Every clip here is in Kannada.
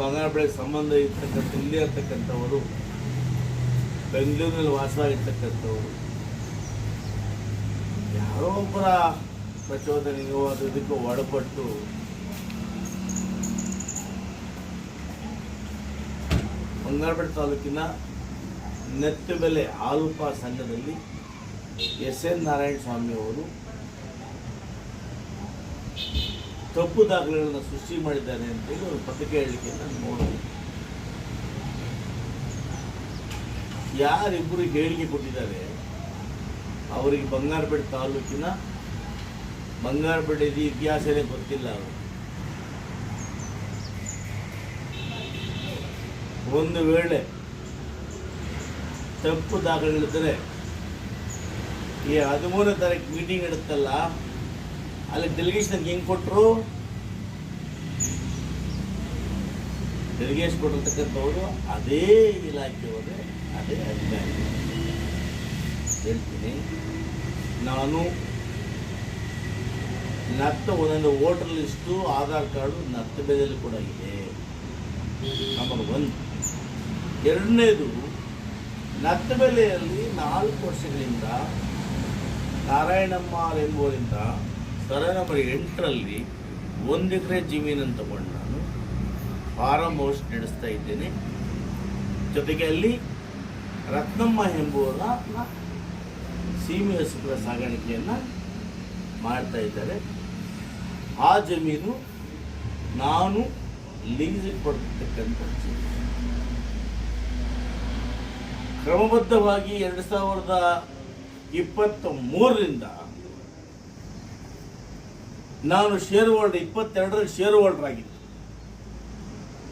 ಬಂಗಾರ ಬೆಳೆ ಸಂಬಂಧ ಇರ್ತಕ್ಕಂಥ, ಇಲ್ಲಿ ಇರ್ತಕ್ಕಂಥವರು, ಬೆಂಗಳೂರಿನಲ್ಲಿ ವಾಸವಾಗಿರ್ತಕ್ಕಂಥವರು, ಯಾರೋ ಒಬ್ಬರ ಪ್ರಚೋದನೆಗೂ ಅದು ಇದಕ್ಕೂ ಒಳಪಟ್ಟು ಬಂಗಾರಪೇಟೆ ತಾಲೂಕಿನ ನೆತ್ತಬೆಲೆ ಆಲೂಪ ಸಂಘದಲ್ಲಿ ಎಸ್ ಎನ್ ನಾರಾಯಣ ಸ್ವಾಮಿ ಅವರು ತಪ್ಪು ದಾಖಲೆಗಳನ್ನು ಸೃಷ್ಟಿ ಮಾಡಿದ್ದಾರೆ ಅಂತೇಳಿ ಒಂದು ಪತ್ರಿಕೆ ಹೇಳಿಕೆಯನ್ನು ನಾನು ನೋಡಿದೆ. ಯಾರಿಬ್ಬರು ಹೇಳಿಕೆ ಕೊಟ್ಟಿದ್ದಾರೆ, ಅವರಿಗೆ ಬಂಗಾರಪೇಟೆ ತಾಲೂಕಿನ ಬಂಗಾರಪೇಟೆ ಇತಿಹಾಸನೇ ಗೊತ್ತಿಲ್ಲ ಅವರು. ಒಂದು ವೇಳೆ ತಪ್ಪು ದಾಖಲೆಗಳಿದ್ದರೆ ಈ ಹದಿಮೂರನೇ ತಾರೀಕು ಮೀಟಿಂಗ್ ಇಡುತ್ತಲ್ಲ ಅಲ್ಲಿ ಡೆಲಿಗೇಷನ್ ಹೆಂಗೆ ಕೊಟ್ಟರು ಡೆಲಿಗೇಷನ್ ಕೊಟ್ಟಿರ್ತಕ್ಕಂಥವರು ಅದೇ ಇಲಾಖೆಯವರೇ ಅದೇ ಅಧಿಕಾರಿ. ಹೇಳ್ತೀನಿ. ನಾನು ನತ್ತ ಒಂದೊಂದು ವೋಟರ್ ಲಿಸ್ಟು ಆಧಾರ್ ಕಾರ್ಡು ನತ್ತ ಬೆಲೆಯಲ್ಲಿ ಕೂಡ ಇದೆ. ನಂಬರ್ ಒನ್ ಎರಡನೇದು ನತ್ತ ಬೆಲೆಯಲ್ಲಿ ನಾಲ್ಕು ವರ್ಷಗಳಿಂದ ನಾರಾಯಣಮ್ಮ ಎಂಬುವರಿಂದ ಸರ ನಂಬರ್ ಎಂಟರಲ್ಲಿ ಒಂದು ಎಕರೆ ಜಮೀನನ್ನು ತಗೊಂಡು ನಾನು ಫಾರಮ್ ಹೌಸ್ ನಡೆಸ್ತಾ ಇದ್ದೇನೆ. ಜೊತೆಗೆ ಅಲ್ಲಿ ರತ್ನಮ್ಮ ಎಂಬುವರ ಸೀಮೆ ಹಸುಗಳ ಸಾಗಾಣಿಕೆಯನ್ನು ಮಾಡ್ತಾ ಇದ್ದಾರೆ. ಆ ಜಮೀನು ನಾನು ಲೀಸಿಗೆ ಕೊಡ್ತಕ್ಕಂಥ ಕ್ರಮಬದ್ಧವಾಗಿ ಎರಡು ಸಾವಿರದ ಇಪ್ಪತ್ತ ಮೂರರಿಂದ ನಾನು ಶೇರ್ ಹೋಲ್ಡರ್ ಇಪ್ಪತ್ತೆರಡರ ಶೇರ್ ಹೋಲ್ಡರ್ ಆಗಿದ್ದು.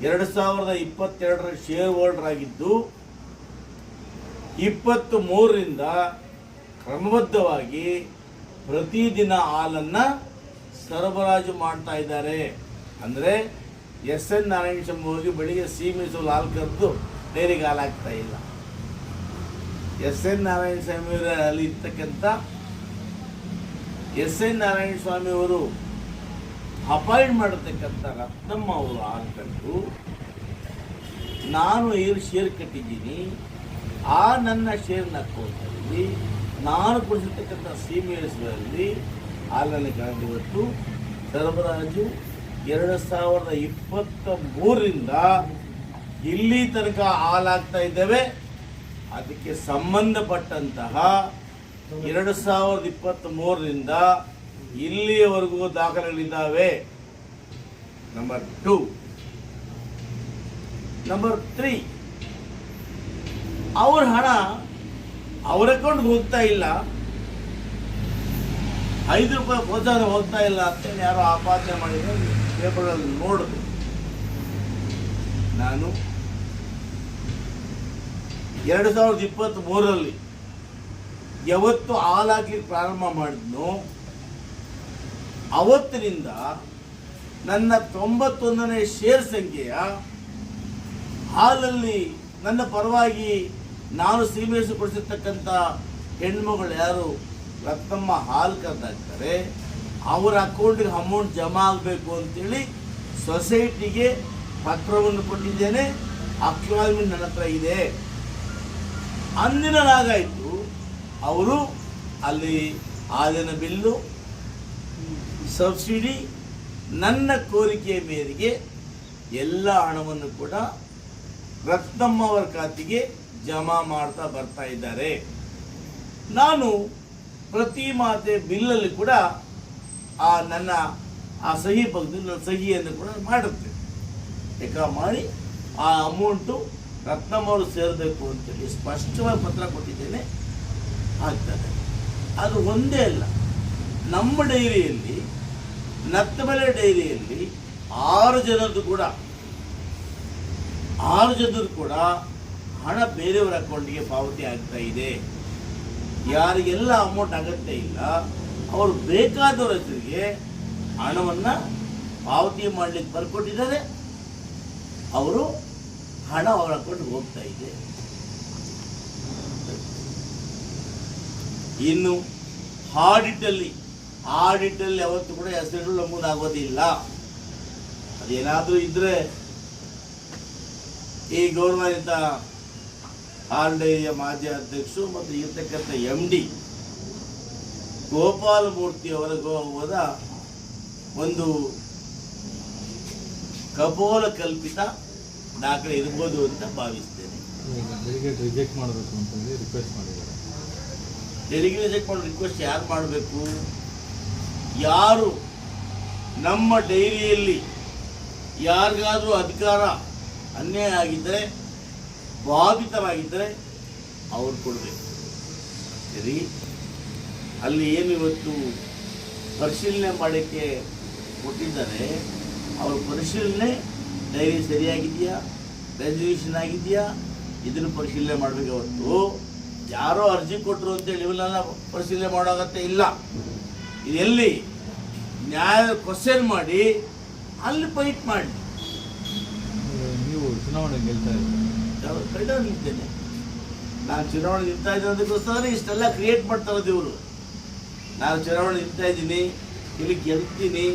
ಎರಡು ಸಾವಿರದ ಇಪ್ಪತ್ತೆರಡರ ಶೇರ್ ಹೋಲ್ಡರ್ ಆಗಿದ್ದು ಇಪ್ಪತ್ತು ಮೂರರಿಂದ ಕ್ರಮಬದ್ಧವಾಗಿ ಪ್ರತಿದಿನ ಹಾಲನ್ನು ಸರಬರಾಜು ಮಾಡ್ತಾ ಇದ್ದಾರೆ. ಅಂದರೆ ಎಸ್ ಎನ್ ನಾರಾಯಣ ಹೋಗಿ ಬೆಳಿಗ್ಗೆ ಸೀಮಿಸಲು ಹಾಲು ಕರೆದು ಡೈರಿಗೆ ಹಾಲಾಗ್ತಾ ಇಲ್ಲ. ಎಸ್ ಎನ್ ನಾರಾಯಣ ಸ್ವಾಮಿ ಅಲ್ಲಿ ಇರ್ತಕ್ಕಂಥ ಎಸ್ ಎನ್ ನಾರಾಯಣ ಸ್ವಾಮಿ ಅವರು ಅಪಾಯಿಂಟ್ ಮಾಡತಕ್ಕಂಥ ರತ್ನಮ್ಮ ಅವರು ಆಗಬೇಕು ನಾನು ಏನು ಶೇರ್ ಕಟ್ಟಿದ್ದೀನಿ. ಆ ನನ್ನ ಶೇರ್ನ ಅಕೌಂಟಲ್ಲಿ ನಾನು ಕೊಡಿಸಿರ್ತಕ್ಕಂಥ ಸೀಮೆಯಲ್ಲಿ ಹಾಲನ್ನು ಕಳೆದು ಇವತ್ತು ಸರಬರಾಜು ಎರಡು ಸಾವಿರದ ಇಪ್ಪತ್ತ ಮೂರರಿಂದ ಇಲ್ಲಿ ತನಕ ಹಾಲಾಗ್ತಾ ಇದ್ದೇವೆ. ಅದಕ್ಕೆ ಸಂಬಂಧಪಟ್ಟಂತಹ ಎರಡು ಸಾವಿರದ ಇಪ್ಪತ್ತ್ ಮೂರರಿಂದ ಇಲ್ಲಿಯವರೆಗೂ ದಾಖಲೆಗಳಿದ್ದಾವೆ. ನಂಬರ್ ಟೂ ನಂಬರ್ ತ್ರೀ ಅವ್ರ ಹಣ ಅವ್ರ ಅಕೌಂಟ್ಗೆ ಹೋಗ್ತಾ ಇಲ್ಲ. ಐದು ರೂಪಾಯಿ ಪ್ರೋತ್ಸಾಹ ಹೋಗ್ತಾ ಇಲ್ಲ ಅಂತ ಯಾರೋ ಆಪಾದನೆ ಮಾಡಿದ್ರು ಪೇಪರಲ್ಲಿ ನೋಡಿದ್ರು. ನಾನು ಎರಡು ಸಾವಿರದ ಇಪ್ಪತ್ತ್ ಮೂರರಲ್ಲಿ ಯಾವತ್ತು ಹಾಲಾಗಿ ಪ್ರಾರಂಭ ಮಾಡಿದ್ನೋ, ಅವತ್ತಿನಿಂದ ನನ್ನ ತೊಂಬತ್ತೊಂದನೇ ಶೇರ್ ಸಂಖ್ಯೆಯ ಹಾಲಲ್ಲಿ ನನ್ನ ಪರವಾಗಿ ನಾನು ಸೀಮೆಸು ಕೊಡಿಸಿರ್ತಕ್ಕಂಥ ಹೆಣ್ಮಗಳು ಯಾರು, ರತ್ನಮ್ಮ ಹಾಲು ಕರೆದಾಗ್ತಾರೆ ಅವರ ಅಕೌಂಟಿಗೆ ಅಮೌಂಟ್ ಜಮಾ ಆಗಬೇಕು ಅಂತೇಳಿ ಸೊಸೈಟಿಗೆ ಪತ್ರವನ್ನು ಕೊಟ್ಟಿದ್ದೇನೆ. ಅಕ್ಲಾಲ್ಮೆಂಟ್ ನನ್ನ ಹತ್ರ ಇದೆ. ಅಂದಿನಾಗಾಯಿತು ಅವರು ಅಲ್ಲಿ ಆದಿನ ಬಿಲ್ಲು, ಸಬ್ಸಿಡಿ, ನನ್ನ ಕೋರಿಕೆಯ ಮೇರೆಗೆ ಎಲ್ಲ ಹಣವನ್ನು ಕೂಡ ರತ್ನಮ್ಮ ಅವರ ಖಾತೆಗೆ ಜಮಾ ಮಾಡ್ತಾ ಬರ್ತಾ ಇದ್ದಾರೆ. ನಾನು ಪ್ರತಿ ಮಾತೆ ಬಿಲ್ಲಲ್ಲಿ ಕೂಡ ಆ ನನ್ನ ಆ ಸಹಿ ಬಗ್ಗೆ ನನ್ನ ಸಹಿಯನ್ನು ಕೂಡ ಮಾಡುತ್ತೇನೆ. ಲೆಕ್ಕ ಮಾಡಿ ಆ ಅಮೌಂಟು ರತ್ನಮ್ಮ ಅವರು ಸೇರಬೇಕು ಅಂತೇಳಿ ಸ್ಪಷ್ಟವಾಗಿ ಪತ್ರ ಕೊಟ್ಟಿದ್ದೇನೆ. ಆಗ್ತದೆ. ಅದು ಒಂದೇ ಅಲ್ಲ. ನಮ್ಮ ಡೈರಿಯಲ್ಲಿ ನತ್ತಮಲೆ ಡೈರಿಯಲ್ಲಿ ಆರು ಜನರದ್ದು ಕೂಡ. ಆರು ಜನರು ಕೂಡ ಹಣ ಬೇರೆಯವರ ಅಕೌಂಟಿಗೆ ಪಾವತಿ ಆಗ್ತಾ ಇದೆ. ಯಾರಿಗೆಲ್ಲ ಅಮೌಂಟ್ ಅಗತ್ಯ ಇಲ್ಲ, ಅವರು ಬೇಕಾದವರ ಹೆಸರಿಗೆ ಹಣವನ್ನು ಪಾವತಿ ಮಾಡಲಿಕ್ಕೆ ಬರ್ಕೊಟ್ಟಿದ್ದಾರೆ. ಅವರು ಹಣ ಅವರ ಅಕೌಂಟ್ಗೆ ಹೋಗ್ತಾ ಇದೆ. ಇನ್ನು ಹಾಡಿಟ್ಟಲ್ಲಿ ಹಾಡಿಟ್ಟಲ್ಲಿ ಯಾವತ್ತು ಕೂಡ ಹೆಸರುಗಳು ನಮೂದಾಗೋದಿಲ್ಲ ಅದೇನಾದರೂ ಇದ್ದರೆ ಈ ಗೌರವಾನ್ವಿತ ಆರ್ಡೇಯ ಮಾಜಿ ಅಧ್ಯಕ್ಷರು ಮತ್ತು ಇರ್ತಕ್ಕಂಥ ಎಂ ಡಿ ಗೋಪಾಲಮೂರ್ತಿ ಅವರ ಹೋದ ಒಂದು ಕಪೋಲ ಕಲ್ಪಿತ ದಾಖಲೆ ಇರ್ಬೋದು ಅಂತ ಭಾವಿಸ್ತೇನೆ. ರಿಜೆಕ್ಟ್ ಮಾಡಬೇಕು ಅಂತ ರಿಕ್ವೆಸ್ಟ್ ಮಾಡಿದ್ದಾರೆ. ಮಾಡೋ ರಿಕ್ವೆಸ್ಟ್ ಯಾರು ಮಾಡಬೇಕು? ಯಾರು ನಮ್ಮ ಡೈರಿಯಲ್ಲಿ ಯಾರಿಗಾದರೂ ಅಧಿಕಾರ, ಅನ್ಯಾಯ ಆಗಿದ್ದರೆ, ಬಾಧಿತರಾಗಿದ್ದರೆ ಅವ್ರು ಕೊಡಬೇಕು. ಸರಿ? ಅಲ್ಲಿ ಏನು ಇವತ್ತು ಪರಿಶೀಲನೆ ಮಾಡೋಕ್ಕೆ ಕೊಟ್ಟಿದ್ದಾರೆ, ಅವ್ರ ಪರಿಶೀಲನೆ ಡೈರಿ ಸರಿಯಾಗಿದೆಯಾ? ರೆಸಲ್ಯೂಷನ್ ಆಗಿದೆಯಾ? ಇದನ್ನು ಪರಿಶೀಲನೆ ಮಾಡಬೇಕು ಹೊರತು ಯಾರೋ ಅರ್ಜಿ ಕೊಟ್ಟರು ಅಂತೇಳಿ ಇವನ್ನೆಲ್ಲ ಪರಿಶೀಲನೆ ಮಾಡೋ ಅಗತ್ಯ ಇಲ್ಲ. ಎಲ್ಲಿ ನ್ಯಾಯ ಕ್ವಶನ್ ಮಾಡಿ ಅಲ್ಲಿ ಫೈಟ್ ಮಾಡಿ. ನೀವು ಚುನಾವಣೆ ಗೆಲ್ತಾ ಇದ್ದೇನೆ ನಾನು ಚುನಾವಣೆ ನಿಂತಾ ಇದ್ದೀನಿ ಅದಕ್ಕೋಸ್ಕರ ಇಷ್ಟೆಲ್ಲ ಕ್ರಿಯೇಟ್ ಮಾಡ್ತಾ ಇವರು. ನಾನು ಚುನಾವಣೆ ನಿಂತಾ ಇದ್ದೀನಿ ಇಲ್ಲಿ ಗೆಲ್ತೀನಿ.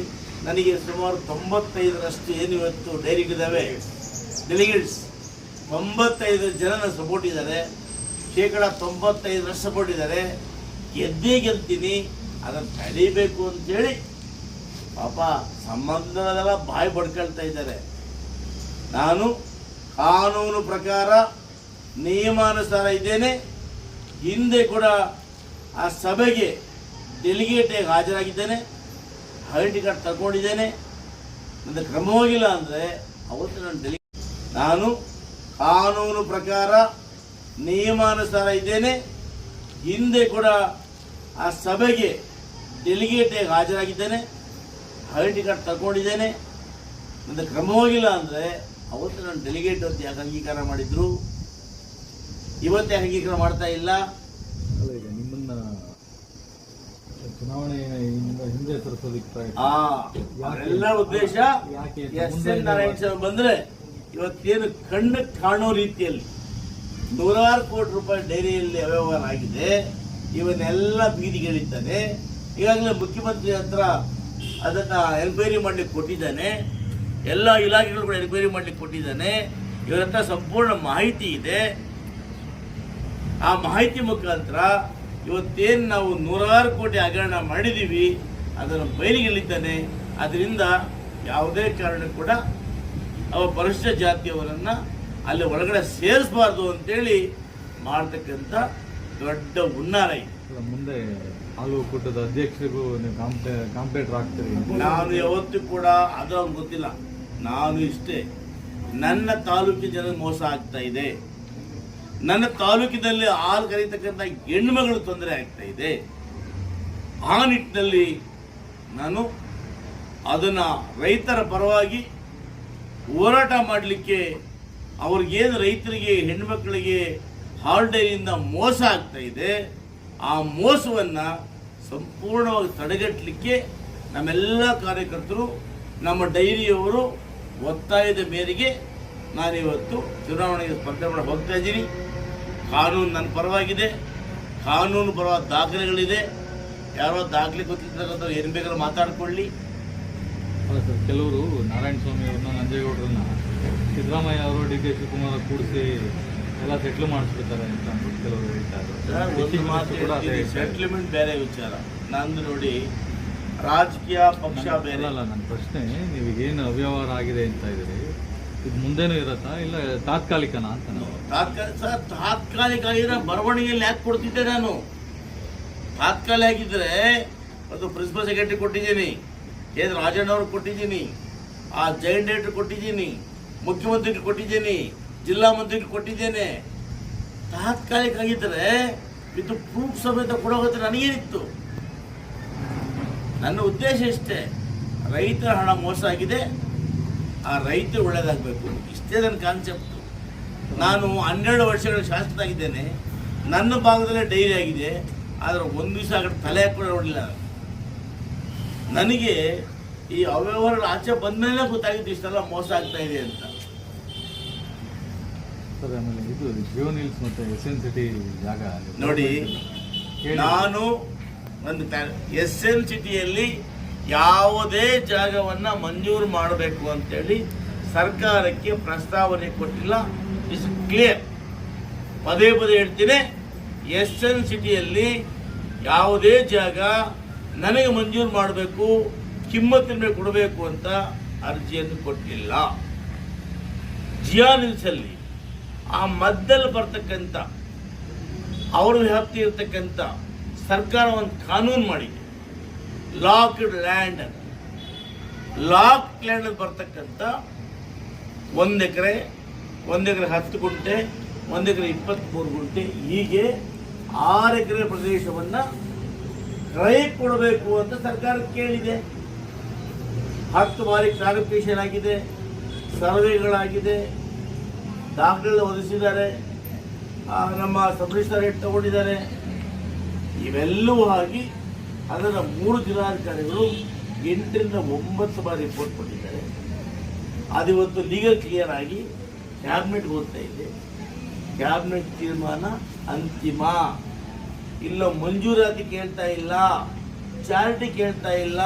ನನಗೆ ಸುಮಾರು ತೊಂಬತ್ತೈದರಷ್ಟು ಏನು ಇವತ್ತು ಡೈರಿಗಳಿದ್ದಾವೆ? ಡೆಲಿಗೇಟ್ಸ್ ತೊಂಬತ್ತೈದು ಜನನ ಸಪೋರ್ಟ್ ಇದ್ದಾರೆ. ಶೇಕಡ ತೊಂಬತ್ತೈದು ವರ್ಷ ಕೊಟ್ಟಿದ್ದಾರೆ, ಗೆದ್ದೇ ಗೆಲ್ತೀನಿ, ಅದನ್ನು ತಡೀಬೇಕು ಅಂತೇಳಿ ಪಾಪ ಸಂಬಂಧದಲ್ಲ ಬಾಯಿ ಬಡ್ಕೊಳ್ತಾ ಇದ್ದಾರೆ. ನಾನು ಕಾನೂನು ಪ್ರಕಾರ ನಿಯಮಾನುಸಾರ ಇದ್ದೇನೆ. ಹಿಂದೆ ಕೂಡ ಆ ಸಭೆಗೆ ಡೆಲಿಗೇಟಾಗಿ ಹಾಜರಾಗಿದ್ದೇನೆ. ಐಡೆಂಟಿ ಕಾರ್ಡ್ ತಗೊಂಡಿದ್ದೇನೆ. ನನ್ನ ಕ್ರಮವಾಗಿಲ್ಲ ಅಂದರೆ ಅವತ್ತು ನಾನು ಡೆಲಿ ನಾನು ಕಾನೂನು ಪ್ರಕಾರ ನಿಯಮಾನುಸಾರ ಇದ್ದೇನೆ. ಹಿಂದೆ ಕೂಡ ಆ ಸಭೆಗೆ ಡೆಲಿಗೇಟಾಗಿ ಹಾಜರಾಗಿದ್ದೇನೆ. ಐಡೆಂಟಿ ಕಾರ್ಡ್ ತಗೊಂಡಿದ್ದೇನೆ. ನನ್ನ ಕ್ರಮ ಹೋಗಿಲ್ಲ ಅಂದರೆ ಅವತ್ತು ನಾನು ಡೆಲಿಗೇಟ್ ಅಂತ ಯಾಕೆ ಅಂಗೀಕಾರ ಮಾಡಿದ್ರು? ಇವತ್ತು ಯಾಕೆ ಅಂಗೀಕಾರ ಮಾಡ್ತಾ ಇಲ್ಲ. ಚುನಾವಣೆ ನಿಮ್ಮನ್ನ ಚುನಾವಣೆಯಿಂದ ಹಿಂದೆ ಅವರೆಲ್ಲ ಉದ್ದೇಶ ಎಸ್ ಎನ್ ನಾರಾಯಣ ಸ್ವಾಮಿ ಬಂದ್ರೆ ಇವತ್ತೇನು ಕಣ್ಣು ಕಾಣೋ ರೀತಿಯಲ್ಲಿ ನೂರಾರು ಕೋಟಿ ರೂಪಾಯಿ ಡೈರಿಯಲ್ಲಿ ಅವ್ಯವಹಾರ ಆಗಿದೆ. ಇವನ್ನೆಲ್ಲ ಬೀದಿಗಿಳಿತಾನೆ. ಈಗಾಗಲೇ ಮುಖ್ಯಮಂತ್ರಿ ಹತ್ರ ಅದನ್ನು ಎನ್ಕ್ವೈರಿ ಮಾಡಲಿಕ್ಕೆ ಕೊಟ್ಟಿದ್ದಾನೆ. ಎಲ್ಲ ಇಲಾಖೆಗಳು ಕೂಡ ಎನ್ಕ್ವೈರಿ ಮಾಡಲಿಕ್ಕೆ ಕೊಟ್ಟಿದ್ದಾನೆ. ಇವರ ಹತ್ರ ಸಂಪೂರ್ಣ ಮಾಹಿತಿ ಇದೆ. ಆ ಮಾಹಿತಿ ಮುಖಾಂತರ ಇವತ್ತೇನು ನಾವು ನೂರಾರು ಕೋಟಿ ಹಗರಣ ಮಾಡಿದ್ದೀವಿ ಅದನ್ನು ಬಯಲಿಗೆಳಿದ್ದಾನೆ ಅದರಿಂದ ಯಾವುದೇ ಕಾರಣ ಕೂಡ ಅವ ಪರಿಶಿಷ್ಟ ಜಾತಿಯವರನ್ನು ಅಲ್ಲಿ ಒಳಗಡೆ ಸೇರಿಸಬಾರ್ದು ಅಂತೇಳಿ ಮಾಡ್ತಕ್ಕಂಥ ದೊಡ್ಡ ಹುನ್ನಾರ ಇದೆ. ಮುಂದೆ ಹಾಲು ಕೂಟದ ಅಧ್ಯಕ್ಷರಿಗೂ ನೀವು ಕಾಂಪ್ಲೇ ಆಗ್ತೀರಿ. ನಾನು ಯಾವತ್ತೂ ಕೂಡ ಅದು ಅವ್ನು ಗೊತ್ತಿಲ್ಲ. ನಾನು ಇಷ್ಟೇ. ನನ್ನ ತಾಲೂಕಿನ ಜನ ಮೋಸ ಆಗ್ತಾ ಇದೆ. ನನ್ನ ತಾಲೂಕಿನಲ್ಲಿ ಹಾಲು ಕರೀತಕ್ಕಂಥ ಹೆಣ್ಮಗಳು ತೊಂದರೆ ಆಗ್ತಾ ಇದೆ. ಆ ನಿಟ್ಟಿನಲ್ಲಿ ನಾನು ಅದನ್ನು ರೈತರ ಪರವಾಗಿ ಹೋರಾಟ ಮಾಡಲಿಕ್ಕೆ ಅವ್ರಿಗೇನು ರೈತರಿಗೆ, ಹೆಣ್ಮಕ್ಳಿಗೆ ಡೈರಿಯಿಂದ ಮೋಸ ಆಗ್ತಾ ಇದೆ, ಆ ಮೋಸವನ್ನು ಸಂಪೂರ್ಣವಾಗಿ ತಡೆಗಟ್ಟಲಿಕ್ಕೆ ನಮ್ಮೆಲ್ಲ ಕಾರ್ಯಕರ್ತರು, ನಮ್ಮ ಡೈರಿಯವರು ಒತ್ತಾಯದ ಮೇರೆಗೆ ನಾನಿವತ್ತು ಚುನಾವಣೆಗೆ ಸ್ಪರ್ಧೆ ಮಾಡಿ ಹೋಗ್ತಾ ಇದ್ದೀನಿ. ಕಾನೂನು ನನ್ನ ಪರವಾಗಿದೆ. ಕಾನೂನು ಪರವಾದ ದಾಖಲೆಗಳಿದೆ. ಯಾರೋ ದಾಖಲೆ ಗೊತ್ತಿರ್ತಕ್ಕಂಥವ್ರು ಏನು ಬೇಕಾದ್ರೂ ಮಾತಾಡ್ಕೊಳ್ಳಿ. ಅಲ್ಲ ಸರ್ ಕೆಲವರು ನಾರಾಯಣ ಸ್ವಾಮಿ ಅವ್ರನ್ನ ನಂಜೇಗೌಡರನ್ನ ಸಿದ್ದರಾಮಯ್ಯ ಅವರು ಡಿ ಕೆ ಶಿವಕುಮಾರ್ ಕೂಡಿಸಿ ಎಲ್ಲ ಸೆಟ್ಲ್ ಮಾಡಿಸ್ಬಿಡ್ತಾರೆ ಅಂತ ಅಂದ್ಬಿಟ್ಟು ಕೆಲವರು ಹೇಳ್ತಾರೆ. ಸೆಟ್ಲ್ಮೆಂಟ್ ಬೇರೆ ವಿಚಾರ. ನಂದು ನೋಡಿ ರಾಜಕೀಯ ಪಕ್ಷ ಬೇರೆ. ಅಲ್ಲ ನನ್ನ ಪ್ರಶ್ನೆ ನೀವು ಏನು ಅವ್ಯವಹಾರ ಆಗಿದೆ ಅಂತ ಇದ್ದೀರಿ? ಇದು ಮುಂದೇನೂ ಇರತ್ತಾ? ಇಲ್ಲ ತಾತ್ಕಾಲಿಕನಾ ಅಂತ ನಾವು ತಾತ್ಕಾಲಿಕ ಸರ್ ತಾತ್ಕಾಲಿಕ ಆಗಿದ್ರೆ ಬರವಣಿಗೆಯಲ್ಲಿ ಯಾಕೆ ಕೊಡ್ತಿದ್ದೆ ನಾನು? ತಾತ್ಕಾಲಿಕ ಆಗಿದ್ರೆ ಅದು ಪ್ರಿನ್ಸಿಪಲ್ ಸೆಕ್ರೆಟರಿ ಕೊಟ್ಟಿದ್ದೀನಿ. ಕೆ ಎಸ್ ರಾಜಣ್ಣ ಅವ್ರಿಗೆ ಕೊಟ್ಟಿದ್ದೀನಿ? ಆ ಜೈನ್ ಡೈರೆಕ್ಟರ್ ಕೊಟ್ಟಿದ್ದೀನಿ, ಮುಖ್ಯಮಂತ್ರಿಗೆ ಕೊಟ್ಟಿದ್ದೀನಿ, ಜಿಲ್ಲಾ ಮಂತ್ರಿಗೆ ಕೊಟ್ಟಿದ್ದೇನೆ. ತಾತ್ಕಾಲಿಕ ಆಗಿದ್ರೆ ಇದು ಪ್ರೂಫ್ ಸಮೇತ ಕೊಡೋಗುತ್ತೆ ನನಗೇನಿತ್ತು. ನನ್ನ ಉದ್ದೇಶ ಇಷ್ಟೇ ರೈತರ ಹಣ ಮೋಸ ಆಗಿದೆ, ಆ ರೈತರು ಒಳ್ಳೇದಾಗಬೇಕು. ಇಷ್ಟೇ ನನ್ನ ಕಾನ್ಸೆಪ್ಟ್ ನಾನು ಹನ್ನೆರಡು ವರ್ಷಗಳ ಶಾಸಕನಾಗಿದ್ದೇನೆ. ನನ್ನ ಭಾಗದಲ್ಲೇ ಡೈರಿ ಆಗಿದೆ. ಆದರೆ ಒಂದು ದಿವಸ ಆ ಕಡೆ ತಲೆ ಕೂಡ ನೋಡಲಿಲ್ಲ. ನನಗೆ ಈ ಅವ್ಯವಹಾರಗಳು ಆಚೆ ಬಂದಮೇಲೆ ಗೊತ್ತಾಗಿದ್ದು ಇಷ್ಟೆಲ್ಲ ಮೋಸ ಆಗ್ತಾ ಇದೆ ಅಂತ. ಸರ್ ಆಮೇಲೆ ಇದು ಮತ್ತೆ ಎಸ್ ಎನ್ ಸಿಟಿ ಜಾಗ ನೋಡಿ ನಾನು ಒಂದು ಎಸ್ ಎನ್ ಸಿಟಿಯಲ್ಲಿ ಯಾವುದೇ ಜಾಗವನ್ನ ಮಂಜೂರು ಮಾಡಬೇಕು ಅಂತೇಳಿ ಸರ್ಕಾರಕ್ಕೆ ಪ್ರಸ್ತಾವನೆ ಕೊಟ್ಟಿಲ್ಲ. ಇಸ್ ಕ್ಲಿಯರ್ ಪದೇ ಪದೇ ಹೇಳ್ತೀನಿ ಎಸ್ ಎನ್ ಸಿಟಿಯಲ್ಲಿ ಯಾವುದೇ ಜಾಗ ನನಗೆ ಮಂಜೂರು ಮಾಡಬೇಕು, ಕಿಮ್ಮತ್ತಿನ ಮೇಲೆ ಕೊಡಬೇಕು ಅಂತ ಅರ್ಜಿಯನ್ನು ಕೊಟ್ಟಿಲ್ಲ. ಜಿಯಾನಿಲ್ಸಲ್ಲಿ ಆ ಮದ್ದಲ್ಲಿ ಬರ್ತಕ್ಕಂಥ, ಅವ್ರ ವ್ಯಾಪ್ತಿ ಇರತಕ್ಕಂಥ ಸರ್ಕಾರ ಒಂದು ಕಾನೂನು ಮಾಡಿದೆ. ಲಾಕ್ಡ್ ಲ್ಯಾಂಡ್ ಲಾಕ್ ಲ್ಯಾಂಡ್ ಬರ್ತಕ್ಕಂಥ ಒಂದು ಎಕರೆ ಒಂದು ಎಕರೆ ಹತ್ತು ಗುಂಟೆ, ಒಂದು ಎಕರೆ ಇಪ್ಪತ್ತ್ಮೂರು ಗುಂಟೆ, ಹೀಗೆ ಆರು ಎಕರೆ ಪ್ರದೇಶವನ್ನು ಕ್ರಯಕ್ಕೆ ಕೊಡಬೇಕು ಅಂತ ಸರ್ಕಾರ ಕೇಳಿದೆ. ಹತ್ತು ಬಾರಿ ಕ್ಲಾರಿಫಿಕೇಶನ್ ಆಗಿದೆ, ಸರ್ವೆಗಳಾಗಿದೆ ದಾಖಲೆ ಒದಗಿಸಿದ್ದಾರೆ ನಮ್ಮ ಸಬ್ ರಿಜಿಸ್ಟರ್ ತಗೊಂಡಿದ್ದಾರೆ. ಇವೆಲ್ಲವೂ ಆಗಿ ಅದರ ಮೂರು ಜಿಲ್ಲಾಧಿಕಾರಿಗಳು ಎಂಟರಿಂದ ಒಂಬತ್ತು ಬಾರಿ ರಿಪೋರ್ಟ್ ಕೊಟ್ಟಿದ್ದಾರೆ. ಅದಿವತ್ತು ಲೀಗಲ್ ಕ್ಲಿಯರ್ ಆಗಿ ಕ್ಯಾಬಿನೆಟ್ಗೆ ಹೋಗ್ತಾ ಇದೆ. ಕ್ಯಾಬಿನೆಟ್ ತೀರ್ಮಾನ ಅಂತಿಮ. ಇಲ್ಲ ಮಂಜೂರಾತಿ ಕೇಳ್ತಾ ಇಲ್ಲ, ಚಾರಿಟಿ ಕೇಳ್ತಾ ಇಲ್ಲ,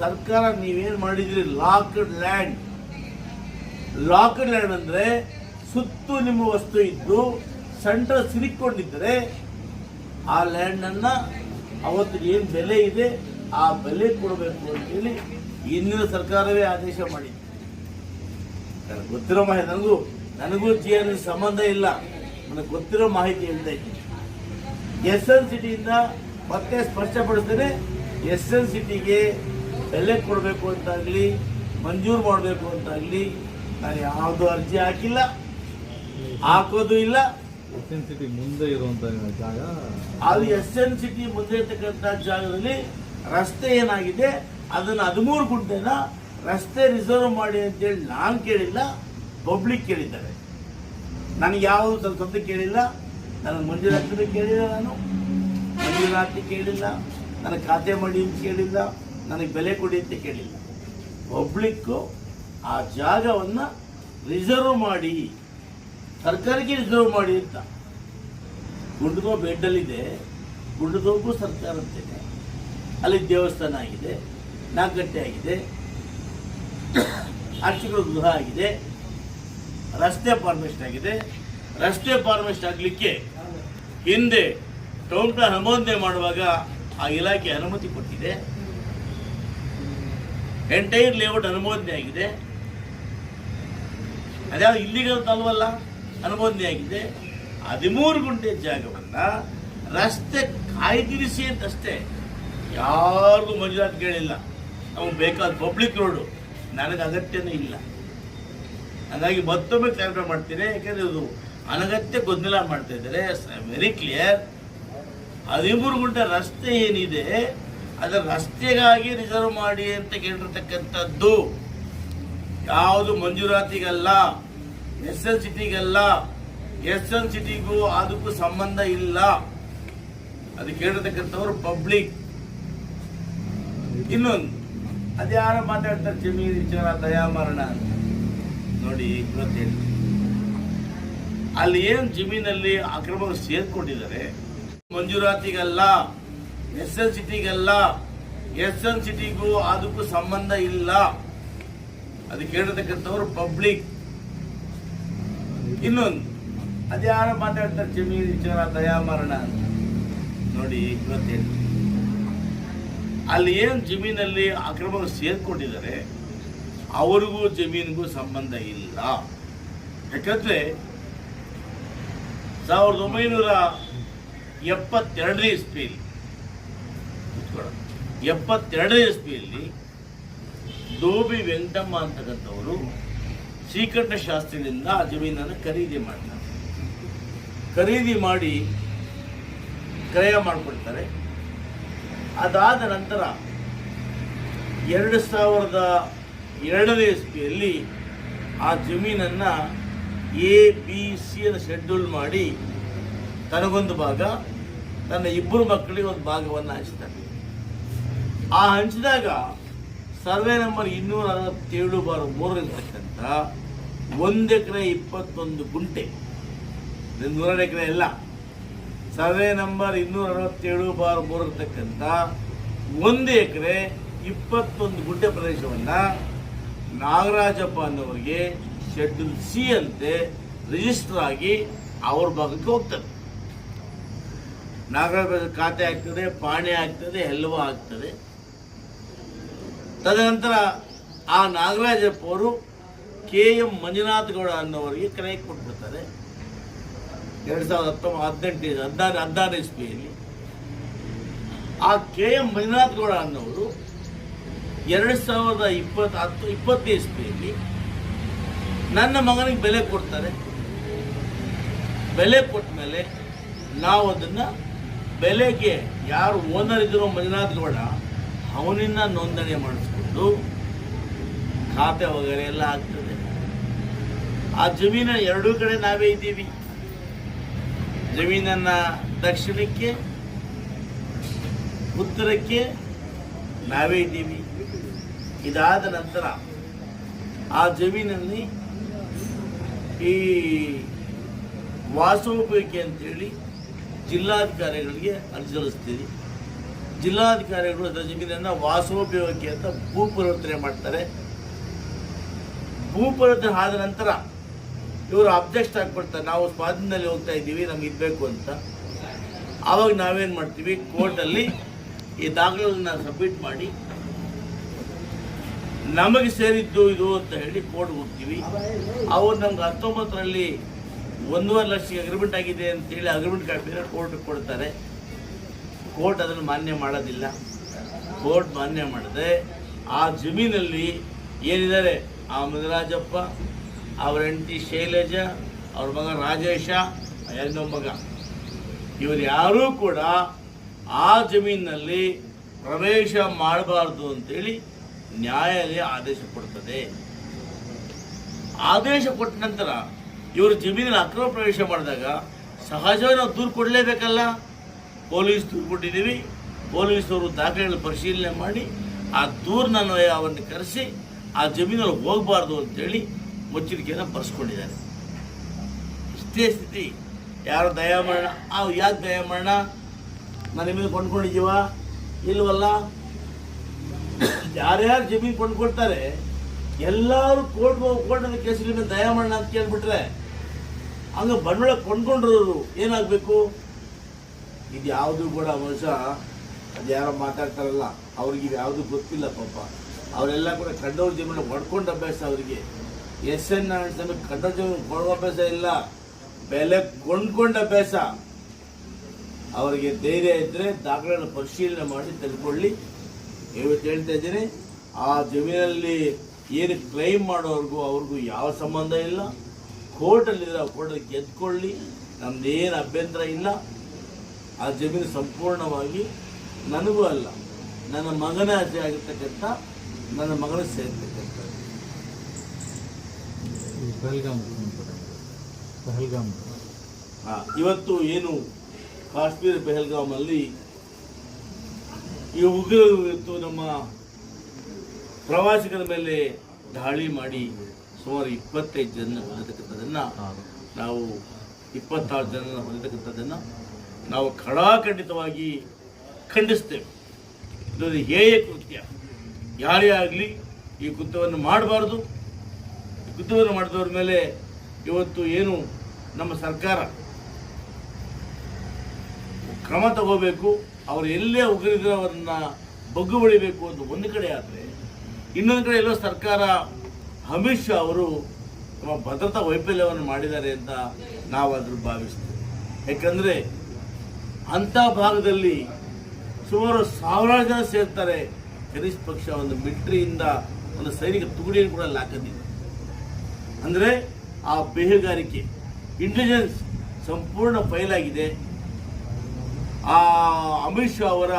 ಸರ್ಕಾರ ನೀವೇನು ಮಾಡಿದ್ರಿ? Locked land. ಲಾಕ್ಡ್ ಲ್ಯಾಂಡ್ ಅಂದರೆ ಸುತ್ತು ನಿಮ್ಮ ವಸ್ತು ಇದ್ದು ಸೆಂಟ್ರಲ್ ಸಿಲಿಕೊಂಡಿದ್ದರೆ ಆ ಲ್ಯಾಂಡನ್ನು ಅವತ್ತು ಏನು ಬೆಲೆ ಇದೆ, ಆ ಬೆಲೆ ಕೊಡಬೇಕು ಅಂತೇಳಿ ಇಂದಿನ ಸರ್ಕಾರವೇ ಆದೇಶ ಮಾಡಿದೆ ನನಗೆ ಗೊತ್ತಿರೋ ಮಾಹಿತಿ, ನನಗೂ ನನಗೂ ಜಿ ಸಂಬಂಧ ಇಲ್ಲ. ನನಗೆ ಗೊತ್ತಿರೋ ಮಾಹಿತಿ ಹೇಳ್ತಾ ಇದ್ದೀನಿ. ಎಸ್ ಎನ್ ಸಿಟಿಯಿಂದ ಮತ್ತೆ ಸ್ಪಷ್ಟಪಡಿಸ್ತೇನೆ ಎಸ್ ಎನ್ ಸಿಟಿಗೆ ಬೆಲೆ ಕೊಡಬೇಕು ಅಂತಾಗಲಿ ಮಂಜೂರು ಮಾಡಬೇಕು ಅಂತಾಗಲಿ ನಾನು ಯಾವುದೂ ಅರ್ಜಿ ಹಾಕಿಲ್ಲ ಹಾಕೋದು ಇಲ್ಲ. ಎಸ್ ಎನ್ ಸಿಟಿ ಮುಂದೆ ಇರುವಂತ ಜಾಗ? ಅದು ಎಸ್ ಎನ್ ಸಿಟಿ ಮುಂದೆ ಇರ್ತಕ್ಕಂಥ ಜಾಗದಲ್ಲಿ ರಸ್ತೆ ಏನಾಗಿದೆ ಅದನ್ನು ಹದಿಮೂರು ಗುಂಟೆನ ರಸ್ತೆ ರಿಸರ್ವ್ ಮಾಡಿ ಅಂತೇಳಿ ನಾನು ಕೇಳಿಲ್ಲ ಪಬ್ಲಿಕ್ ಕೇಳಿದ್ದಾರೆ. ನನಗೆ ಯಾವುದು ತನ್ನ ಸ್ವಂತ ಕೇಳಿಲ್ಲ. ನನಗೆ ಮಂಜೂರಾತಿ ಕೇಳಿಲ್ಲ ನಾನು. ಮಂಜೂರಾತಿ ಕೇಳಿಲ್ಲ. ನನಗೆ ಖಾತೆ ಮಾಡಿ ಅಂತ ಕೇಳಿಲ್ಲ. ನನಗೆ ಬೆಲೆ ಕೊಡಿ ಅಂತ ಕೇಳಿಲ್ಲ. ಪಬ್ಲಿಕ್ಕು ಆ ಜಾಗವನ್ನು ರಿಸರ್ವ್ ಮಾಡಿ. ಸರ್ಕಾರಕ್ಕೆ ರಿಸರ್ವ್ ಮಾಡಿ ಅಂತ. ಗುಂಡಗೋ ಬೆಡ್ಡಲ್ಲಿದೆ ಗುಂಡ್ಗೋಗೂ ಸರ್ಕಾರ ಅಂತೇನೆ ಅಲ್ಲಿ ದೇವಸ್ಥಾನ ಆಗಿದೆ. ನಾಲ್ಕಗಟ್ಟೆ ಆಗಿದೆ. ಅರ್ಚಕರ ಗೃಹ ಆಗಿದೆ. ರಸ್ತೆ ಫಾರ್ಮೆಸ್ಟ್ ಆಗಿದೆ. ರಸ್ತೆ ಫಾರ್ಮೆಸ್ಟ್ ಆಗಲಿಕ್ಕೆ ಹಿಂದೆ ಟೌನ್ ಪ್ಲಾನ್ ಅನುಮೋದನೆ ಮಾಡುವಾಗ ಆ ಇಲಾಖೆ ಅನುಮತಿ ಕೊಟ್ಟಿದೆ. ಎಂಟೈರ್ ಲೇಔಟ್ ಅನುಮೋದನೆ ಆಗಿದೆ. ಅದ್ಯಾವ ಇಲ್ಲಿಗಲ್ ಅಲ್ವಲ್ಲ ಅನುಮೋದನೆ ಆಗಿದೆ. ಹದಿಮೂರು ಗುಂಟೆ ಜಾಗವನ್ನ ರಸ್ತೆ ಕಾಯ್ದಿರಿಸಿ ಅಂತಷ್ಟೇ ಯಾರಿಗೂ ಮಂಜೂರಾತಿ ಕೇಳಿಲ್ಲ. ನಮಗೆ ಬೇಕಾದ ಪಬ್ಲಿಕ್ ರೋಡು ನನಗೆ ಅಗತ್ಯನೇ ಇಲ್ಲ. ಹಾಗಾಗಿ ಮತ್ತೊಮ್ಮೆ ಕ್ಲಾರಿಫೈ ಮಾಡ್ತೀನಿ, ಯಾಕಂದ್ರೆ ಇದು ಅನಗತ್ಯ ಗೊಂದಲ ಮಾಡ್ತಾ ಇದ್ದಾರೆ. ವೆರಿ ಕ್ಲಿಯರ್ ಹದಿಮೂರು ಗುಂಟೆ ರಸ್ತೆ ಏನಿದೆ ಅದರ ರಸ್ತೆಗಾಗಿ ರಿಸರ್ವ್ ಮಾಡಿ ಅಂತ ಕೇಳಿರ್ತಕ್ಕಂಥದ್ದು ಯಾವುದು ಮಂಜೂರಾತಿಗಲ್ಲ, ಎಸ್ ಎಲ್ ಸಿಟಿಗಲ್ಲ, ಎಸ್ ಎಲ್ ಸಿಟಿಗೂ ಅದಕ್ಕೂ ಸಂಬಂಧ ಇಲ್ಲ. ಅದು ಕೇಳಿರ್ತಕ್ಕಂಥವ್ರು ಪಬ್ಲಿಕ್ ಇನ್ನೊಂದು, ಅದ್ಯಾರು ಮಾತಾಡ್ತಾರೆ ಜಮೀನು ವಿಚಾರ ದಯಾಮರಣ ಅಂತ. ನೋಡಿ ಇವತ್ತೇಳಿ ಅಲ್ಲಿ ಏನು ಜಮೀನಲ್ಲಿ ಅಕ್ರಮ ಸೇರ್ಕೊಂಡಿದ್ದಾರೆ? ಮಂಜೂರಾತಿಗಲ್ಲ, ಎಸ್ ಎನ್ ಸಿಟಿಗಲ್ಲ, ಎಸ್ ಎನ್ ಸಿಟಿಗೂ ಅದಕ್ಕೂ ಸಂಬಂಧ ಇಲ್ಲ. ಅದು ಹೇಳಿರ್ತಕ್ಕಂಥವ್ರು ಪಬ್ಲಿಕ್ ಇನ್ನೊಂದು, ಅದ್ಯಾರು ಮಾತಾಡ್ತಾರೆ ಜಮೀನು ವಿಚಾರ, ದಯಾಮರಣ ಅಂತ? ನೋಡಿ ಇವತ್ತೇಳಿ ಅಲ್ಲಿ ಏನು ಜಮೀನಲ್ಲಿ ಅಕ್ರಮ ಸೇರ್ಕೊಂಡಿದ್ದಾರೆ, ಅವ್ರಿಗೂ ಜಮೀನಿಗೂ ಸಂಬಂಧ ಇಲ್ಲ. ಯಾಕಂದ್ರೆ ಸಾವಿರದ ಒಂಬೈನೂರ ಎಪ್ಪತ್ತೆರಡನೇ ಇಸ್ವಿಯಲ್ಲಿ. ಎಪ್ಪತ್ತೆರಡನೇ ಇಸ್ವಿಯಲ್ಲಿ ದೋಬಿ ವೆಂಕಟಮ್ಮ ಅಂತಕ್ಕಂಥವರು ಶ್ರೀಕಂಠ ಶಾಸ್ತ್ರಿಯಿಂದ ಆ ಜಮೀನನ್ನು ಖರೀದಿ ಮಾಡ್ತಾರೆ ಖರೀದಿ ಮಾಡಿ ಕ್ರಯ ಮಾಡಿಕೊಡ್ತಾರೆ ಅದಾದ ನಂತರ ಎರಡು ಸಾವಿರದ ಎರಡನೇ ಇಸ್ವಿಯಲ್ಲಿ ಆ ಜಮೀನನ್ನು ಎ ಬಿ ಸಿ ಅನ್ನು ಶೆಡ್ಯೂಲ್ ಮಾಡಿ ತನಗೊಂದು ಭಾಗ, ತನ್ನ ಇಬ್ಬರು ಮಕ್ಕಳಿಗೆ ಒಂದು ಭಾಗವನ್ನು ಹಂಚ್ತಾರೆ. ಆ ಹಂಚಿದಾಗ ಸರ್ವೆ ನಂಬರ್ ಇನ್ನೂರ ಅರವತ್ತೇಳು ಬಾರ್ ಮೂರಿರ್ತಕ್ಕಂಥ ಒಂದು ಎಕರೆ ಇಪ್ಪತ್ತೊಂದು ಗುಂಟೆ. ಇದು ನೂರ ಎಕರೆ ಅಲ್ಲ. ಸರ್ವೆ ನಂಬರ್ ಇನ್ನೂರ ಅರವತ್ತೇಳು ಬಾರ್ ಮೂರಿರ್ತಕ್ಕಂಥ ಒಂದು ಎಕರೆ ಇಪ್ಪತ್ತೊಂದು ಗುಂಟೆ ಪ್ರದೇಶವನ್ನು ನಾಗರಾಜಪ್ಪ ಅನ್ನೋರಿಗೆ ಶೆಡ್ಯೂಲ್ ಸಿ ಅಂತೆ ರಿಜಿಸ್ಟರ್ ಆಗಿ ಅವ್ರ ಭಾಗಕ್ಕೆ ಹೋಗ್ತದೆ. ನಾಗರಾಜ ಖಾತೆ ಆಗ್ತದೆ, ಪಾಣಿ ಆಗ್ತದೆ, ಹೆಲ್ವ ಆಗ್ತದೆ. ತದನಂತರ ಆ ನಾಗರಾಜಪ್ಪ ಅವರು ಕೆ ಎಂ ಮಂಜುನಾಥ್ ಗೌಡ ಅನ್ನೋರಿಗೆ ಕನೆಕ್ಟ್ ಕೊಟ್ಬಿಡ್ತಾರೆ. ಎರಡು ಸಾವಿರದ ಹತ್ತೊಂಬತ್ತು ಹದಿನೆಂಟು ಹದಿನಾರು ಹದಿನಾರು ಇಸ್ವಿಯಲ್ಲಿ. ಆ ಕೆ ಎಂ ಮಂಜುನಾಥ್ ಗೌಡ ಅನ್ನೋರು ಎರಡು ಸಾವಿರದ ಇಪ್ಪತ್ತು ಹತ್ತು, ಇಪ್ಪತ್ತನೇ ಇಸ್ವಿಯಲ್ಲಿ ನನ್ನ ಮಗನಿಗೆ ಬೆಲೆ ಕೊಡ್ತಾರೆ. ಬೆಲೆ ಕೊಟ್ಟ ಮೇಲೆ ನಾವು ಅದನ್ನು ಬೆಲೆಗೆ ಯಾರು ಓನರ್ ಇದ್ರು ಮಂಜುನಾಥ್ ಗೌಡ ಅವನಿಂದ ನೋಂದಣಿ ಮಾಡಿಸ್ಕೊಂಡು ಖಾತೆ ವಗೇರೆ ಎಲ್ಲ ಆಗ್ತದೆ ಆ ಜಮೀನ ಎರಡೂ ಕಡೆ ನಾವೇ ಇದ್ದೀವಿ. ಜಮೀನನ್ನ ದಕ್ಷಿಣಕ್ಕೆ, ಉತ್ತರಕ್ಕೆ ನಾವೇ ಇದ್ದೀವಿ. ಇದಾದ ನಂತರ ಆ ಜಮೀನಲ್ಲಿ ಈ ವಾಸೋಪಯೋಗಿ ಅಂತೇಳಿ ಜಿಲ್ಲಾಧಿಕಾರಿಗಳಿಗೆ ಅರ್ಜಿ ಸಲ್ಲಿಸ್ತೀವಿ. ಜಿಲ್ಲಾಧಿಕಾರಿಗಳು ಅದರ ಜಮೀನನ್ನು ವಾಸೋಪಯೋಗಿ ಅಂತ ಭೂ ಪರಿವರ್ತನೆ ಮಾಡ್ತಾರೆ. ಭೂ ಪರಿವರ್ತನೆ ಆದ ನಂತರ ಇವರು ಅಬ್ಜೆಕ್ಟ್ ಆಗಿಬಿಡ್ತಾರೆ. ನಾವು ಸ್ವಾಧೀನದಲ್ಲಿ ಹೋಗ್ತಾ ಇದ್ದೀವಿ, ನಮ್ಗೆ ಇರಬೇಕು ಅಂತ. ಆವಾಗ ನಾವೇನು ಮಾಡ್ತೀವಿ? ಕೋರ್ಟಲ್ಲಿ ಈ ದಾಖಲೆಗಳನ್ನ ಸಬ್ಮಿಟ್ ಮಾಡಿ ನಮಗೆ ಸೇರಿದ್ದು ಇದು ಅಂತ ಹೇಳಿ ಕೋರ್ಟ್ ಹೋಗ್ತೀವಿ. ಅವರು ನಮ್ಗೆ ಹತ್ತೊಂಬತ್ತರಲ್ಲಿ ಒಂದೂವರೆ ಲಕ್ಷಕ್ಕೆ ಅಗ್ರಿಮೆಂಟ್ ಆಗಿದೆ ಅಂತೇಳಿ ಅಗ್ರಿಮೆಂಟ್ ಕಾಪಿನ ಕೋರ್ಟ್ ಕೊಡ್ತಾರೆ. ಕೋರ್ಟ್ ಅದನ್ನು ಮಾನ್ಯ ಮಾಡೋದಿಲ್ಲ. ಕೋರ್ಟ್ ಮಾನ್ಯ ಮಾಡದೆ ಆ ಜಮೀನಲ್ಲಿ ಏನಿದ್ದಾರೆ? ಆ ಮುನಿರಾಜಪ್ಪ ಅವ್ರ ಹೆಂಡತಿ ಶೈಲಜ, ಅವ್ರ ಮಗ ರಾಜೇಶ ಎರಡನೇ ಮಗ. ಇವರು ಯಾರೂ ಕೂಡ ಆ ಜಮೀನಿನಲ್ಲಿ ಪ್ರವೇಶ ಮಾಡಬಾರ್ದು ಅಂತೇಳಿ ನ್ಯಾಯಾಲಯ ಆದೇಶ ಕೊಡ್ತದೆ. ಆದೇಶ ಕೊಟ್ಟ ನಂತರ ಇವರು ಜಮೀನಿನ ಅಕ್ರಮ ಪ್ರವೇಶ ಮಾಡಿದಾಗ ಸಹಜವಾಗಿ ನಾವು ದೂರು ಕೊಡಲೇಬೇಕಲ್ಲ? ಪೊಲೀಸ್ ದೂರು ಕೊಟ್ಟಿದ್ದೀವಿ ಪೊಲೀಸರು ದಾಖಲೆಗಳ ಪರಿಶೀಲನೆ ಮಾಡಿ ಆ ದೂರನ್ನ ಅವನ್ನ ಕರೆಸಿ ಆ ಜಮೀನಲ್ಲಿ ಹೋಗಬಾರ್ದು ಅಂತೇಳಿ ಮುಚ್ಚರಿಕೆಯನ್ನು ಬರೆಸ್ಕೊಂಡಿದ್ದಾರೆ. ಇಷ್ಟೇ ಸ್ಥಿತಿ. ಯಾರು ದಯಾಮರಣ ಆ ಯಾಕೆ ದಯಾಮರಣ ನಾನು ನಿಮಗೆ ಕೊಂಡ್ಕೊಂಡಿದ್ದೀವ? ಇಲ್ವಲ್ಲ? ಯಾರ್ಯಾರು ಜಮೀನು ಕೊಂಡ್ಕೊಡ್ತಾರೆ ಎಲ್ಲರೂ ಕೋರ್ಟ್ ಕೋರ್ಟ್ ಕೇಸಿನ ಮೇಲೆ ದಯಾಮರಣ ಅಂತ ಕೇಳ್ಬಿಟ್ರೆ, ಹಂಗ ಬಂಡವಾಳ ಕೊಂಡ್ಕೊಂಡ್ರವರು ಏನಾಗಬೇಕು? ಇದು ಯಾವುದು ಕೂಡ ಮನುಷ್ಯ ಅದು ಯಾರೋ ಮಾತಾಡ್ತಾರಲ್ಲ, ಅವ್ರಿಗೆ ಇದು ಯಾವುದು ಗೊತ್ತಿಲ್ಲ ಪಾಪ. ಅವರೆಲ್ಲ ಕೂಡ ಕಂಡವ್ರ ಜಮೀನ ಹೊಡ್ಕೊಂಡ ಅಭ್ಯಾಸ ಅವರಿಗೆ. ಎಸ್ ಎನ್ ನಾರಾಯಣ ಸ್ವಾಮಿ ಕಂಡವ್ರ ಜಮೀನು ಕೊಡುವ ಅಭ್ಯಾಸ ಇಲ್ಲ, ಬೆಲೆ ಕೊಂಡ್ಕೊಂಡ ಅಭ್ಯಾಸ. ಅವರಿಗೆ ಧೈರ್ಯ ಇದ್ದರೆ ದಾಖಲೆಗಳನ್ನು ಪರಿಶೀಲನೆ ಮಾಡಿ ತೆಗೆದುಕೊಳ್ಳಿ. ಇವತ್ತು ಹೇಳ್ತಾ ಇದ್ದೀನಿ ಆ ಜಮೀನಲ್ಲಿ ಏನು ಕ್ಲೈಮ್ ಮಾಡೋರ್ಗೂ ಅವ್ರಿಗೂ ಯಾವ ಸಂಬಂಧ ಇಲ್ಲ. ಕೋರ್ಟಲ್ಲಿದ್ದರೆ ಆ ಕೋರ್ಟಲ್ಲಿ ಗೆದ್ಕೊಳ್ಳಿ ನಮ್ಮದೇನು ಅಭ್ಯಂತರ ಇಲ್ಲ. ಆ ಜಮೀನು ಸಂಪೂರ್ಣವಾಗಿ ನನಗೂ ಅಲ್ಲ ನನ್ನ ಮಗನೇ ಆಸೆ ಆಗಿರ್ತಕ್ಕಂಥ ನನ್ನ ಮಗನ ಸೇರ್ತಕ್ಕಂಥ ಆ, ಇವತ್ತು ಏನು ಕಾಶ್ಮೀರ ಪೆಹಲ್ಗಾಮಲ್ಲಿ ಈ ಉಗ್ರರು ಇವತ್ತು ನಮ್ಮ ಪ್ರವಾಸಿಗರ ಮೇಲೆ ದಾಳಿ ಮಾಡಿ ಸುಮಾರು ಇಪ್ಪತ್ತೈದು ಜನ ಹೊಂದಿರತಕ್ಕಂಥದ್ದನ್ನು ನಾವು ಇಪ್ಪತ್ತಾರು ಜನ ಹೊಂದಿರತಕ್ಕಂಥದ್ದನ್ನು ನಾವು ಖಡಾಖಂಡಿತವಾಗಿ ಖಂಡಿಸ್ತೇವೆ. ಇದೊಂದು ಹೇಯ ಕೃತ್ಯ. ಯಾರೇ ಆಗಲಿ ಈ ಕೃತ್ಯವನ್ನು ಮಾಡಬಾರ್ದು. ಈ ಕೃತ್ಯವನ್ನು ಮಾಡಿದವ್ರ ಮೇಲೆ ಇವತ್ತು ಏನು ನಮ್ಮ ಸರ್ಕಾರ ಕ್ರಮ ತಗೋಬೇಕು. ಅವರು ಎಲ್ಲೇ ಉಗ್ರಿದ್ರೆ ಬಗ್ಗು ಬಳಿಬೇಕು ಅಂತ ಒಂದು ಕಡೆ ಆದರೆ, ಇನ್ನೊಂದು ಕಡೆ ಎಲ್ಲೋ ಸರ್ಕಾರ ಅಮಿತ್ ಶಾ ಅವರು ತಮ್ಮ ಭದ್ರತಾ ವೈಫಲ್ಯವನ್ನು ಮಾಡಿದ್ದಾರೆ ಅಂತ ನಾವು ಅದ್ರ ಭಾವಿಸ್ತೇವೆ. ಯಾಕಂದರೆ ಅಂಥ ಭಾಗದಲ್ಲಿ ಸುಮಾರು ಸಾವಿರಾರು ಜನ ಸೇರ್ತಾರೆ. ಕನಿಷ್ಠ ಪಕ್ಷ ಒಂದು ಮಿಲಿಟರಿಯಿಂದ ಒಂದು ಸೈನಿಕ ತುಗುಡಿಯನ್ನು ಕೂಡ ಲಾಕದಿದೆ ಅಂದರೆ ಆ ಬೇಹುಗಾರಿಕೆ ಇಂಟೆಲಿಜೆನ್ಸ್ ಸಂಪೂರ್ಣ ಫೈಲ್ ಆಗಿದೆ. ಆ ಅಮಿತ್ ಶಾ ಅವರ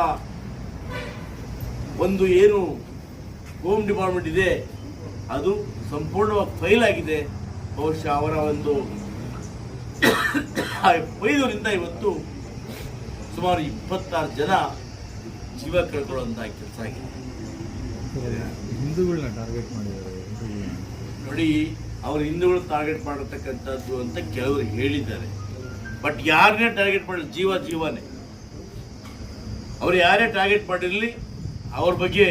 ಒಂದು ಏನು ಹೋಮ್ ಡಿಪಾರ್ಟ್ಮೆಂಟ್ ಇದೆ ಅದು ಸಂಪೂರ್ಣವಾಗಿ ಫೈಲ್ ಆಗಿದೆ. ಬಹುಶಃ ಅವರ ಒಂದು ಫೈಲರಿಂದ ಇವತ್ತು ಸುಮಾರು ಇಪ್ಪತ್ತಾರು ಜನ ಜೀವ ಕಳ್ಕೊಳ್ಳುವಂತಹ ಕೆಲಸ ಆಗಿದೆ. ಹಿಂದೂಗಳನ್ನ ಟಾರ್ಗೆಟ್ ಮಾಡಿದ್ದಾರೆ ನೋಡಿ ಅವರು ಹಿಂದೂಗಳು ಟಾರ್ಗೆಟ್ ಮಾಡಿರ್ತಕ್ಕಂಥದ್ದು ಅಂತ ಕೆಲವರು ಹೇಳಿದ್ದಾರೆ. ಬಟ್ ಯಾರನ್ನೇ ಟಾರ್ಗೆಟ್ ಮಾಡಿದ್ರು? ಜೀವ ಜೀವನೇ. ಅವ್ರು ಯಾರೇ ಟಾರ್ಗೆಟ್ ಮಾಡಿರಲಿ, ಅವ್ರ ಬಗ್ಗೆ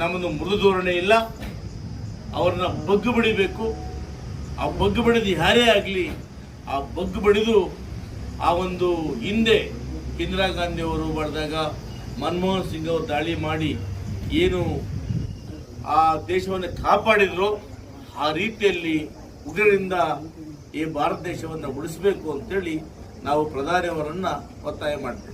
ನಮ್ಮದು ಮೃದು ಧೋರಣೆ ಇಲ್ಲ. ಅವ್ರನ್ನ ಬಗ್ಗು ಬಡಿಬೇಕು. ಆ ಬಗ್ಗು ಬಡಿದು ಯಾರೇ ಆಗಲಿ, ಆ ಬಗ್ಗು ಬಡಿದು ಆ ಒಂದು ಹಿಂದೆ ಇಂದಿರಾ ಗಾಂಧಿಯವರು ಬರೆದಾಗ ಮನಮೋಹನ್ ಸಿಂಗ್ ಅವರು ದಾಳಿ ಮಾಡಿ ಏನು ಆ ದೇಶವನ್ನು ಕಾಪಾಡಿದ್ರು, ಆ ರೀತಿಯಲ್ಲಿ ಉಗ್ರರಿಂದ ಈ ಭಾರತ ದೇಶವನ್ನು ಉಳಿಸಬೇಕು ಅಂತೇಳಿ ನಾವು ಪ್ರಧಾನಿಯವರನ್ನು ಒತ್ತಾಯ ಮಾಡ್ತೇವೆ.